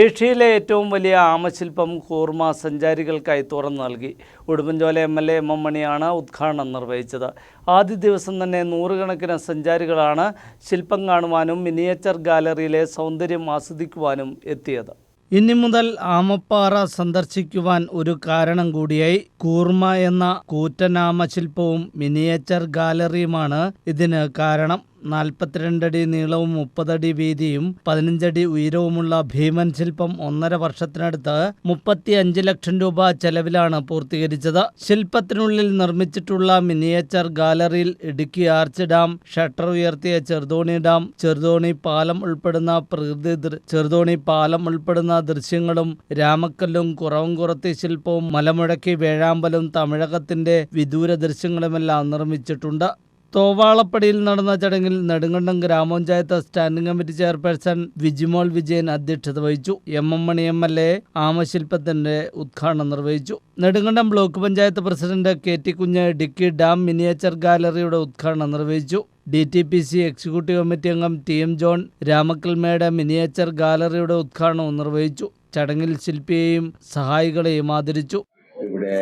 ഏഷ്യയിലെ ഏറ്റവും വലിയ ആമശില്പം കൂർമ സഞ്ചാരികൾക്കായി തുറന്നു നൽകി. Udumbanchola M L A M M മണിയാണ് ഉദ്ഘാടനം നിർവഹിച്ചത്. ആദ്യ ദിവസം തന്നെ നൂറുകണക്കിന് സഞ്ചാരികളാണ് ശില്പം കാണുവാനും മിനിയേച്ചർ ഗാലറിയിലെ സൗന്ദര്യം ആസ്വദിക്കുവാനും എത്തിയത്. ഇനി മുതൽ ആമപ്പാറ സന്ദർശിക്കുവാൻ ഒരു കാരണം കൂടിയായി കൂർമ എന്ന കൂറ്റനാമശില്പവും മിനിയേച്ചർ ഗാലറിയുമാണ് ഇതിന് കാരണം. നാൽപ്പത്തിരണ്ടടി നീളവും മുപ്പതടി വീതിയും പതിനഞ്ചടി ഉയരവുമുള്ള ഭീമൻ ശില്പം ഒന്നര വർഷത്തിനടുത്ത് മുപ്പത്തി അഞ്ച് ലക്ഷം രൂപ ചെലവിലാണ് പൂർത്തീകരിച്ചത്. ശില്പത്തിനുള്ളിൽ നിർമ്മിച്ചിട്ടുള്ള മിനിയേച്ചർ ഗാലറിയിൽ ഇടുക്കി ആർച്ച് ഡാം ഷട്ടർ ഉയർത്തിയ ചെറുതോണി ഡാം ചെറുതോണി പാലം ഉൾപ്പെടുന്ന പ്രകൃതി ചെറുതോണി പാലം ഉൾപ്പെടുന്ന ദൃശ്യങ്ങളും രാമക്കല്ലും കുറവംകുറത്തി ശില്പവും മലമുഴക്കി വേഴാമ്പലും തമിഴകത്തിന്റെ വിദൂര ദൃശ്യങ്ങളുമെല്ലാം നിർമ്മിച്ചിട്ടുണ്ട്. തോവാളപ്പടിയിൽ നടന്ന ചടങ്ങിൽ Nedumkandam grama panchayat standing committee chairperson Vijimol Vijayan അധ്യക്ഷത വഹിച്ചു. M M Mani M L A ആമശില്പത്തിന്റെ ഉദ്ഘാടനം നിർവഹിച്ചു. Nedumkandam block panchayat president K T Kunju dicky dam miniature ഗാലറിയുടെ ഉദ്ഘാടനം നിർവഹിച്ചു. D T P C executive committee അംഗം ടി എം ജോൺ രാമക്കൽമയുടെ miniature ഗാലറിയുടെ ഉദ്ഘാടനവും നിർവഹിച്ചു. ചടങ്ങിൽ ശില്പിയെയും സഹായികളെയും ആദരിച്ചു. ഇവിടെ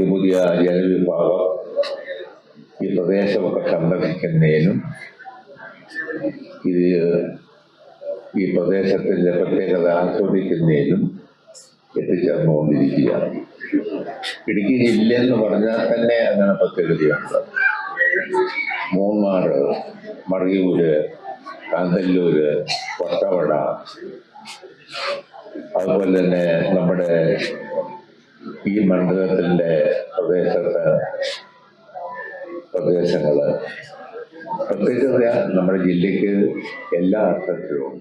പുതിയ പുതിയ ജനവിഭാഗം ഈ പ്രദേശമൊക്കെ സന്ദർശിക്കുന്നതിനും ഇത് ഈ പ്രദേശത്തിന്റെ പ്രത്യേകത ആസ്വദിക്കുന്നതിനും എത്തിച്ചേർന്നുകൊണ്ടിരിക്കുകയാണ്. ഇടുക്കി ജില്ല എന്ന് പറഞ്ഞാൽ തന്നെ അങ്ങനെ പ്രത്യേകതയുണ്ട്. മൂന്നാർ മറിയൂര് കാന്തല്ലൂര് കൊട്ടവട അതുപോലെ തന്നെ നമ്മുടെ ഈ മണ്ഡലത്തിന്റെ പ്രദേശത്ത് പ്രദേശങ്ങൾ. പ്രത്യേകത നമ്മുടെ ജില്ലയ്ക്ക് എല്ലാ അർത്ഥത്തിലും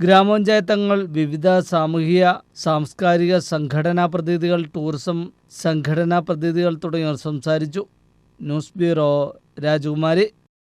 ഗ്രാമപഞ്ചായത്തങ്ങൾ വിവിധ സാമൂഹിക സാംസ്കാരിക സംഘടനാ പ്രതിനിധികൾ ടൂറിസം സംഘടനാ പ്രതിനിധികൾ തുടങ്ങിയവർ സംസാരിച്ചു. ന്യൂസ് ബ്യൂറോ രാജകുമാരി.